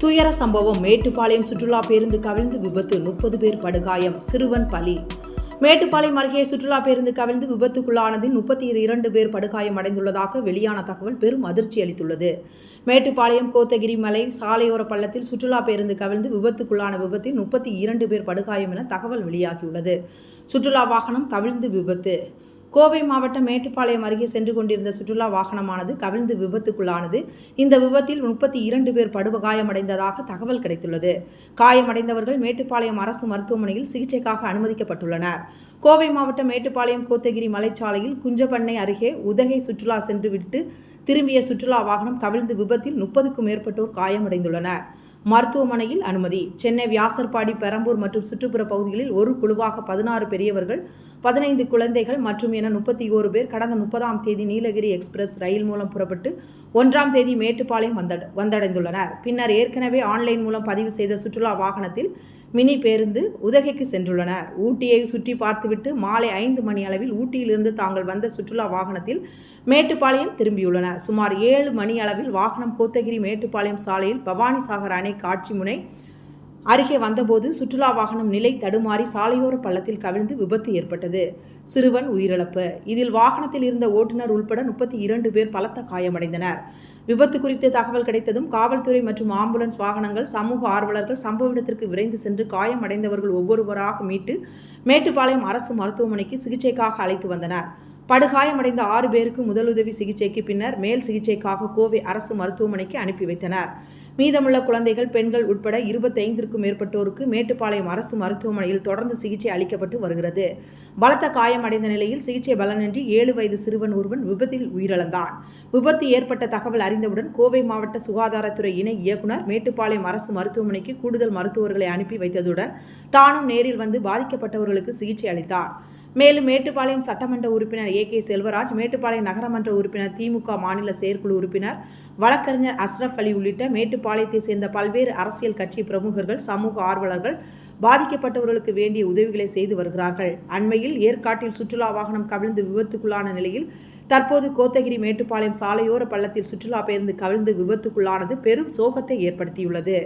துயர சம்பவம். மேட்டுப்பாளையம் சுற்றுலா பேருந்து கவிழ்ந்து விபத்து. முப்பது பேர் படுகாயம். சிறுவன் பலி. மேட்டுப்பாளையம் அருகே சுற்றுலா பேருந்து கவிழ்ந்து விபத்துக்குள்ளானதில் முப்பத்தி இரண்டு பேர் படுகாயம் அடைந்துள்ளதாக வெளியான தகவல் பெரும் அதிர்ச்சி அளித்துள்ளது. மேட்டுப்பாளையம் கோத்தகிரி மலை சாலையோர பள்ளத்தில் சுற்றுலா பேருந்து கவிழ்ந்து விபத்துக்குள்ளான விபத்தில் முப்பத்தி இரண்டு பேர் படுகாயம் என தகவல் வெளியாகியுள்ளது. சுற்றுலா வாகனம் கவிழ்ந்து விபத்து. கோவை மாவட்டம் மேட்டுப்பாளையம் அருகே சென்று கொண்டிருந்த சுற்றுலா வாகனமானது கவிழ்ந்து விபத்துக்குள்ளானது. இந்த விபத்தில் முப்பத்தி இரண்டு பேர் படுகாயமடைந்ததாக தகவல் கிடைத்துள்ளது. காயமடைந்தவர்கள் மேட்டுப்பாளையம் அரசு மருத்துவமனையில் சிகிச்சைக்காக அனுமதிக்கப்பட்டுள்ளனர். கோவை மாவட்டம் மேட்டுப்பாளையம் கோத்தகிரி மலைச்சாலையில் குஞ்சப்பண்ணை அருகே உதகை சுற்றுலா சென்றுவிட்டு திரும்பிய சுற்றுலா வாகனம் கவிழ்ந்து விபத்தில் முப்பதுக்கும் மேற்பட்டோர் காயமடைந்துள்ளனர். மருத்துவமனையில் அனுமதி. சென்னை வியாசர்பாடி பெரம்பூர் மற்றும் சுற்றுப்புற பகுதிகளில் ஒரு குழுவாக பதினாறு பெரியவர்கள் பதினைந்து குழந்தைகள் மற்றும் என முப்பத்தி ஓரு பேர் கடந்த முப்பதாம் தேதி நீலகிரி எக்ஸ்பிரஸ் ரயில் மூலம் புறப்பட்டு ஒன்றாம் தேதி மேட்டுப்பாளையம் வந்த வந்தடைந்துள்ளனர். பின்னர் ஏற்கனவே ஆன்லைன் மூலம் பதிவு செய்த சுற்றுலா வாகனத்தில் மினி பேருந்து உதகைக்கு சென்றுள்ளனர். ஊட்டியை சுற்றி பார்த்துவிட்டு மாலை ஐந்து மணி அளவில் ஊட்டியிலிருந்து தாங்கள் வந்த சுற்றுலா வாகனத்தில் மேட்டுப்பாளையம் திரும்பியுள்ளனர். சுமார் ஏழு மணி அளவில் வாகனம் கோத்தகிரி மேட்டுப்பாளையம் சாலையில் பவானிசாகர் அணை காட்சி முனை அருகே வந்தபோது சுற்றுலா வாகனம் நிலை தடுமாறி சாலையோர பள்ளத்தில் கவிழ்ந்து விபத்து ஏற்பட்டது. சிறுவன் உயிரிழப்பு. இதில் வாகனத்தில் இருந்த ஓட்டுநர் உள்பட முப்பத்தி இரண்டு பேர் பலத்த காயமடைந்தனர். விபத்து குறித்து தகவல் கிடைத்ததும் காவல்துறை மற்றும் ஆம்புலன்ஸ் வாகனங்கள் சமூக ஆர்வலர்கள் சம்பவ இடத்திற்கு விரைந்து சென்று காயமடைந்தவர்கள் ஒவ்வொருவராக மீட்டு மேட்டுப்பாளையம் அரசு மருத்துவமனைக்கு சிகிச்சைக்காக அழைத்து வந்தனர். படுகாயமடைந்த ஆறு பேருக்கு முதலுதவி சிகிச்சைக்கு பின்னர் மேல் சிகிச்சைக்காக கோவை அரசு மருத்துவமனைக்கு அனுப்பி வைத்தனர். மீதமுள்ள குழந்தைகள் பெண்கள் உட்பட இருபத்தைந்திற்கும் மேற்பட்டோருக்கு மேட்டுப்பாளையம் அரசு மருத்துவமனையில் தொடர்ந்து சிகிச்சை அளிக்கப்பட்டு வருகிறது. பலத்த காயமடைந்த நிலையில் சிகிச்சை பலனின்றி ஏழு வயது சிறுவன் ஒருவன் விபத்தில் உயிரிழந்தான். விபத்து ஏற்பட்ட தகவல் அறிந்தவுடன் கோவை மாவட்ட சுகாதாரத்துறை இணை இயக்குநர் மேட்டுப்பாளையம் அரசு மருத்துவமனைக்கு கூடுதல் மருத்துவர்களை அனுப்பி வைத்ததுடன் தானும் நேரில் வந்து பாதிக்கப்பட்டவர்களுக்கு சிகிச்சை அளித்தார். மேலும் மேட்டுப்பாளையம் சட்டமன்ற உறுப்பினர் ஏ கே செல்வராஜ் மேட்டுப்பாளையம் நகரமன்ற உறுப்பினர் திமுக மாநில செயற்குழு உறுப்பினர் வழக்கறிஞர் அஸ்ரப் அலி உள்ளிட்ட மேட்டுப்பாளையத்தை சேர்ந்த பல்வேறு அரசியல் கட்சி பிரமுகர்கள் சமூக ஆர்வலர்கள் பாதிக்கப்பட்டவர்களுக்கு வேண்டிய உதவிகளை செய்து வருகிறார்கள். அண்மையில் ஏற்காட்டில் சுற்றுலா வாகனம் கவிழ்ந்து விபத்துக்குள்ளான நிலையில் தற்போது கோத்தகிரி மேட்டுப்பாளையம் சாலையோர பள்ளத்தில் சுற்றுலா பேருந்து கவிழ்ந்து விபத்துக்குள்ளானது பெரும் சோகத்தை ஏற்படுத்தியுள்ளது.